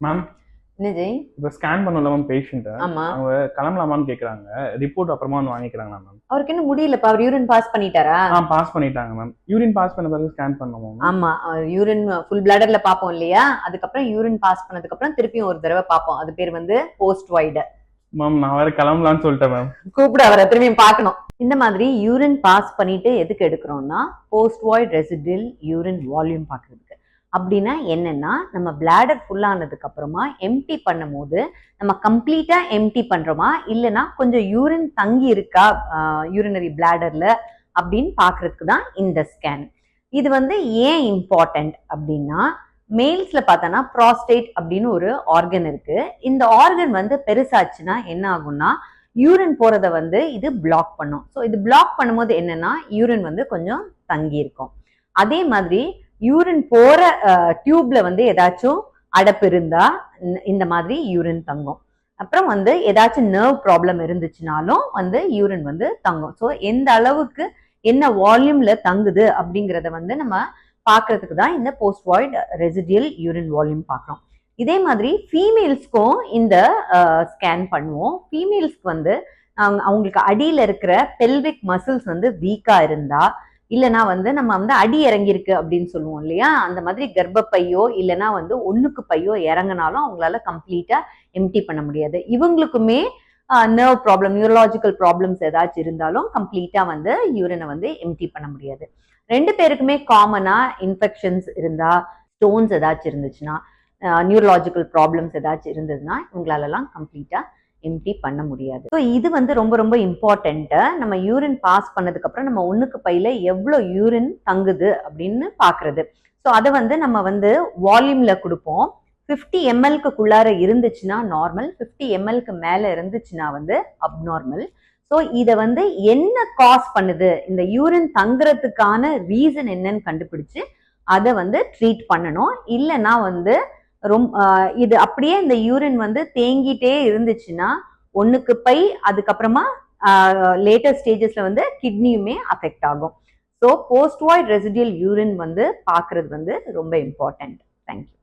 Ma'am என்ன ஜெய் இப்போ scan பண்ணல மேம் பேஷண்ட் ஆமா. அவங்க கிளம்பலாமான்னு கேக்குறாங்க. ரிப்போர்ட் அப்புறமா வந்து வாங்கிக்கிறாங்களா மேம் அவருக்கு என்ன முடியலப்பா அவர் யூரின் பாஸ் பண்ணிட்டாரா? ஆ பாஸ் பண்ணிட்டாங்க மேம் யூரின் பாஸ் பண்ண பிறகு ஸ்கேன் பண்ணுவோம் ஆமா யூரின் ஃபுல் பிளாடர்ல பாப்போம் இல்லையா? அதுக்கப்புறம் யூரின் பாஸ் பண்ணதுக்கு அப்புறம் திருப்பியும் ஒரு தடவை பாப்போம் அது பேர் வந்து போஸ்ட் வைடு மேம் நான் வேற கிளம்பலான்னு சொல்லிட்டேன் மேம் கூப்பிட அவரை திரும்பியும் பார்க்கணும். இந்த மாதிரி யூரின் பாஸ் பண்ணிட்டு எதுக்கு எடுக்கிறோம்னா post void residual urine volume பார்க்கறதுக்கு. அப்படின்னா என்னன்னா நம்ம பிளாடர் ஃபுல்லானதுக்கு அப்புறமா எம்டி பண்ணும்போது நம்ம கம்ப்ளீட்டா எம்டி பண்றோமா? இல்லைன்னா கொஞ்சம் யூரின் தங்கி இருக்கா யூரினரி பிளாடர்ல அப்படின்னு பார்க்குறதுக்கு தான் இந்த ஸ்கேன் இது வந்து ஏன் இம்பார்ட்டன்ட் அப்படின்னா மெயில்ஸில் பார்த்தோன்னா ப்ராஸ்டேட் அப்படின்னு ஒரு ஆர்கன் இருக்கு. இந்த ஆர்கன் வந்து பெருசாச்சுன்னா என்ன ஆகும்னா யூரின் போறத வந்து இது பிளாக் பண்ணும். ஸோ இது பிளாக் பண்ணும்போது என்னன்னா யூரின் வந்து கொஞ்சம் தங்கி இருக்கும் அதே மாதிரி யூரின் போற டியூப்ல வந்து ஏதாச்சும் அடப்பு இருந்தா இந்த- மாதிரி யூரின் தங்கும். அப்புறம் வந்து ஏதாச்சும் நர்வ் ப்ராப்ளம் இருந்துச்சுனாலும் வந்து யூரின் வந்து தங்கும். ஸோ எந்த அளவுக்கு என்ன வால்யூம்ல தங்குது அப்படிங்கிறத வந்து நம்ம பார்க்கறதுக்கு தான் இந்த post void residual urine volume பார்க்குறோம் இதே மாதிரி ஃபீமேல்ஸ்க்கும் இந்த ஸ்கேன் பண்ணுவோம். ஃபீமேல்ஸ்க்கு வந்து அவங்களுக்கு அடியில் இருக்கிற பெல்விக் மசில்ஸ் வந்து வீக்காக இருந்தால் இல்லைனா வந்து நம்ம வந்து அடி இறங்கியிருக்கு அப்படின்னு சொல்லுவோம் இல்லையா? அந்த மாதிரி கர்ப்பப்பையோ இல்லைனா வந்து ஒன்றுக்கு பையோ இறங்கினாலும் அவங்களால கம்ப்ளீட்டாக எம்டி பண்ண முடியாது. இவங்களுக்குமே நர்வ் ப்ராப்ளம் நியூரலாஜிக்கல் ப்ராப்ளம்ஸ் ஏதாச்சும் இருந்தாலும் கம்ப்ளீட்டாக வந்து யூரினை வந்து எம்டி பண்ண முடியாது. ரெண்டு பேருக்குமே காமனாக இன்ஃபெக்ஷன்ஸ் இருந்தால் ஸ்டோன்ஸ் ஏதாச்சும் இருந்துச்சுன்னா நியூரலாஜிக்கல் ப்ராப்ளம்ஸ் ஏதாச்சும் இருந்ததுன்னா இவங்களாலலாம் கம்ப்ளீட்டாக எம்டி பண்ண முடியாது. ஸோ இது வந்து ரொம்ப ரொம்ப இம்பார்ட்டண்ட்டு நம்ம யூரின் பாஸ் பண்ணதுக்கு அப்புறம் நம்ம ஒன்றுக்கு பையில எவ்வளோ யூரின் தங்குது அப்படின்னு பார்க்குறது ஸோ அதை வந்து நம்ம வந்து வால்யூம்ல கொடுப்போம். ஃபிஃப்டி எம்எல்க்குள்ளார இருந்துச்சுன்னா நார்மல் ஃபிஃப்டி எம்எல்க்கு மேலே இருந்துச்சுன்னா வந்து அப்நார்மல் ஸோ இதை வந்து என்ன காஸ் பண்ணுது? இந்த யூரின் தங்குறதுக்கான ரீசன் என்னன்னு கண்டுபிடிச்சு அதை வந்து ட்ரீட் பண்ணணும். இல்லைன்னா வந்து ரொம்ப இது அப்படியே இந்த யூரின் வந்து தேங்கிட்டே இருந்துச்சுன்னா ஒண்ணுக்கு பை அதுக்கப்புறமா லேட்டர் ஸ்டேஜஸ்ல வந்து கிட்னியுமே அஃபெக்ட் ஆகும். So post void residual urine வந்து பார்க்கறது வந்து ரொம்ப இம்பார்ட்டன்ட் தேங்க்யூ